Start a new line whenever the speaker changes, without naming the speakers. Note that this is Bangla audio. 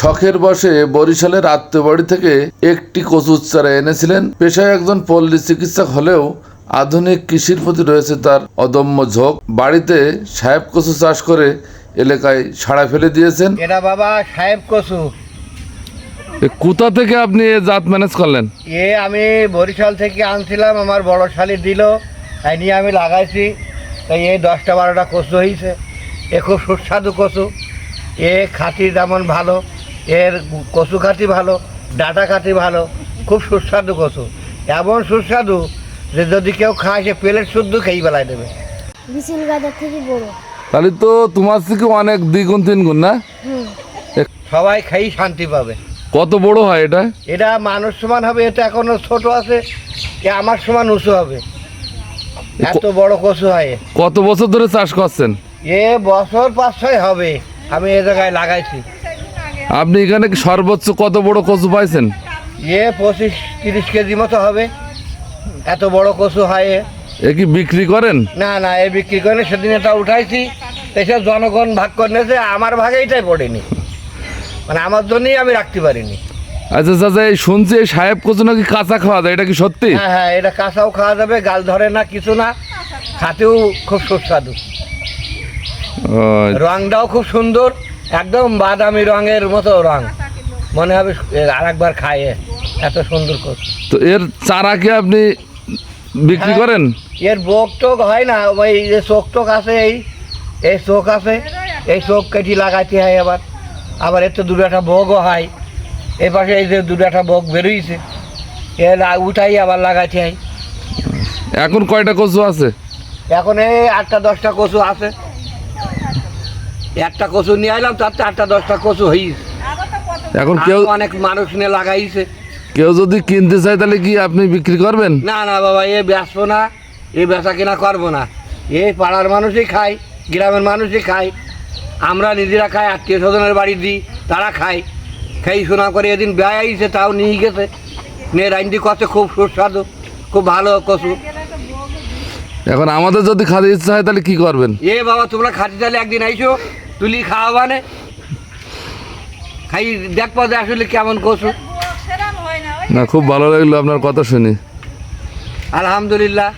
শখের বসে বরিশালের আত্মবাড়ি থেকে একটি কচুর চারা এনেছিলেন। পেশায় একজন পল্লী চিকিৎসক হলেও আধুনিক কৃষির প্রতি রয়েছে তার অদম্য ঝোঁক। বাড়িতে সাহেব কচু চাষ করে এলাকায় সাড়া ফেলে দিয়েছেন।
এটা বাবা সাহেব কচু।
কোথা থেকে আপনি জাত ম্যানেজ করলেন?
এ আমি বরিশাল থেকে আনছিলাম আমার বড় শালি দিল তাই নিয়ে আমি লাগাইছি। তাই এই দশটা বারোটা কচু হয়েছে এ খুব সুস্বাদু কচু। এ খাতি যেমন ভালো। এর কচু খাতি ভালো ডাটা খাতি ভালো খুব সুস্বাদু কচু। এমন সুস্বাদু যে যদি কেউ খায় সে প্লেট শুদ্ধ খেয়ে বেলায় দেবে।
থেকে বড়।
তাহলে তো তোমার থেকে অনেক দ্বিগুণ তিনগুণ না?
সবাই খাই শান্তি পাবে।
কত বড় হয় এটা?
এটা মানুষ সমান হবে এটা এখনও ছোট আছে এ আমার সমান উঁচু হবে। এত বড় কচু হয়
কত বছর ধরে চাষ করছেন?
এ বছর পাঁচ ছয় হবে আমি এ জায়গায় লাগাইছি।
আপনি এখানে কি সর্বোচ্চ কত বড় কচু পাইছেন?
এ পঁচিশ তিরিশ কেজি মতো হবে। এত বড় কচু হয় এ।
এ কি বিক্রি করেন?
না না এ বিক্রি করে সেদিন এটা উঠাইছি। এসব জনগণ ভাগ করে নিয়েছে। আমার ভাগে এটাই পড়েনি। মানে আমার জন্যই আমি রাখতে পারিনি।
আচ্ছা চাচা এই শুনছি এই সাহেব কচু নাকি কাঁচা খাওয়া যায় এটা কি সত্যি?
হ্যাঁ হ্যাঁ এটা কাঁচাও খাওয়া যাবে গাল ধরে না কিছু না। খাতেও খুব সুস্বাদু।
ও,
রংটাও খুব সুন্দর। একদম বাদামি রঙের মতো রং। মনে হবে আর একবার খায় এত সুন্দর
তো এর চারা কি আপনি বিক্রি
হ্যাঁ।
করেন?
এর বোক টোক হয় না ওই যে চোখ টোক আছে এই এই চোখ আছে এই চোখ কেটে লাগাইতে হয় আবার। আবার এর তো দুটো একটা বোগও হয়। এই পাশে এই যে দুটো একটা বোক বেরোইছে। এ উঠাই আবার লাগাইতে হয়।
এখন কয়টা কচু আছে?
এখন এই আটটা দশটা কচু আছে। একটা কচু নিয়ে আইলাম তার আটটা দশটা কচু হয়েছে
এখন কেউ
অনেক মানুষ নিয়ে লাগাইছে।
কেউ যদি কিনতে চায় তাহলে কি আপনি বিক্রি করবেন?
না না বাবা এ বেচবো না এ বেচা কিনা করব না। এ পাড়ার মানুষই খায় গ্রামের মানুষই খায়। আমরা নিজেরা খাই আত্মীয় স্বজনের বাড়ি দিই তারা খায়। খেয়ে শোনা করে এদিন ব্যয় আইছে তাও নিয়ে গেছে। নিয়ে রাইন্দি কত খুব সুস্বাদু খুব ভালো কচু।
এখন আমাদের যদি খাতে ইচ্ছা হয় তাহলে কি করবেন?
এ বাবা তোমরা খাতে তাহলে একদিন আইসো তুলি খাওয়া মানে? খাই দেখ যে আসলে কেমন কচু
না খুব ভালো লাগল আপনার কথা শুনি।
আলহামদুলিল্লাহ।